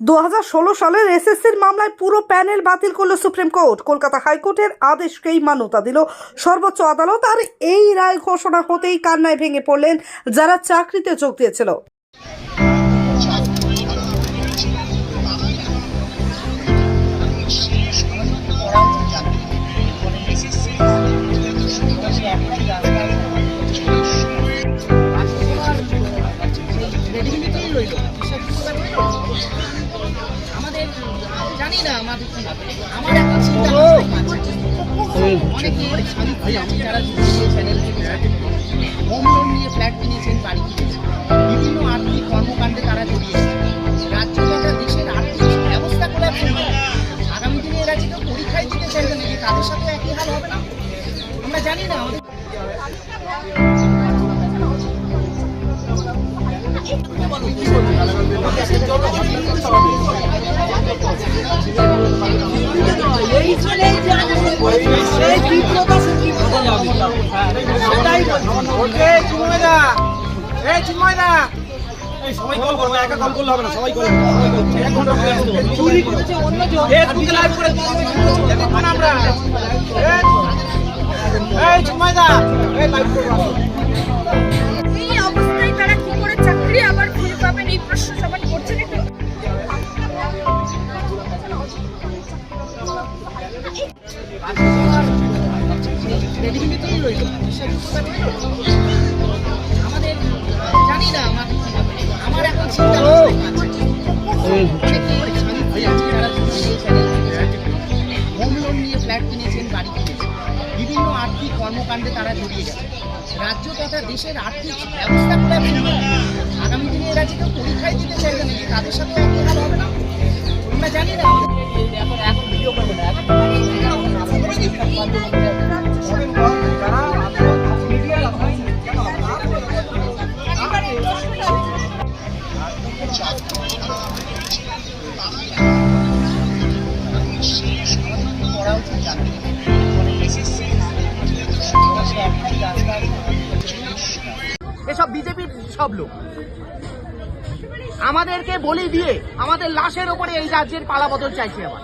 দু হাজার ষোলো সালের এসএসসির মামলায় পুরো প্যানেল বাতিল করল সুপ্রিম কোর্ট। কলকাতা হাইকোর্টের আদেশকেই মান্যতা দিল সর্বোচ্চ আদালত, আর এই রায় ঘোষণা হতেই কান্নায় ভেঙে পড়লেন যারা চাকরিতে যোগ দিয়েছিল। জানি না আমাদের কি? আমার এখন চিন্তা অনেকে স্বামী আছে যারা চ্যানেল হোম লোন নিয়ে ফ্ল্যাট কিনেছেন বাড়ি কিনেছেন। বিভিন্ন আর্থিক কর্মকাণ্ডে তারা জড়িয়েছে রাজ্য তথা দেশের আর্থিক ব্যবস্থা করে আগামী দিনে এরা যেটা পরীক্ষায় দিতে চাইবে নাকি তাদের সাথে একই হাল হবে না। আমরা জানি না আমাদের চুরি করেছে অন্য জন আমরা এই, এই চিন্ময়দা এই লাইভ করব না আমার এখন হোম লোন নিয়ে ফ্ল্যাট কিনেছেন বাড়ি কিনেছেন বিভিন্ন আর্থিক কর্মকাণ্ডে তারা জড়িয়ে গেছে রাজ্য তথা দেশের আর্থিক ব্যবস্থা আগামী দিনে এরা যেটা পরীক্ষায় দিতে চাইবে নাকি তাদের সাথে হবে না। আমরা জানি না। এসব বিজেপির সব লোক। আমাদেরকে বলি দিয়ে আমাদের লাশের ওপরে এই রাজ্যের পালা বদল চাইছে আবার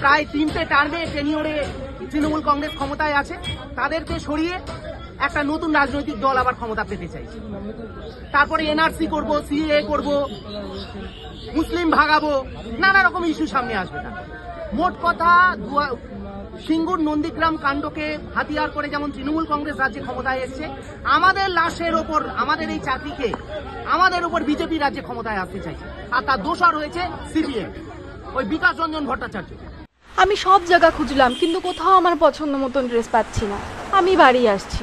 প্রায় তিনটে টার্মে টেনিওরে তৃণমূল কংগ্রেস ক্ষমতায় আছে। তাদেরকে সরিয়ে একটা নতুন রাজনৈতিক দল আবার ক্ষমতা পেতে চাইছে। তারপরে এনআরসি করব সিএ করব, মুসলিম ভাগাবো, নানা রকম ইস্যু সামনে আসবে তার। মোট কথা সিঙ্গুর নন্দীগ্রাম কাণ্ডকে হাতিয়ার করে যেমন তৃণমূল কংগ্রেস রাজ্যে ক্ষমতায় এসেছে, আমাদের লাশের ওপর, আমাদের এই চাকরিকে, আমাদের উপর বিজেপি রাজ্যে ক্ষমতায় আসতে চাইছে। আর তার দোষর হয়েছে সিপিএম, ওই বিকাশ রঞ্জন ভট্টাচার্য। আমি সব জায়গা খুঁজলাম, কিন্তু কোথাও আমার পছন্দ মতন ড্রেস পাচ্ছি না। আমি বাড়ি আসছি।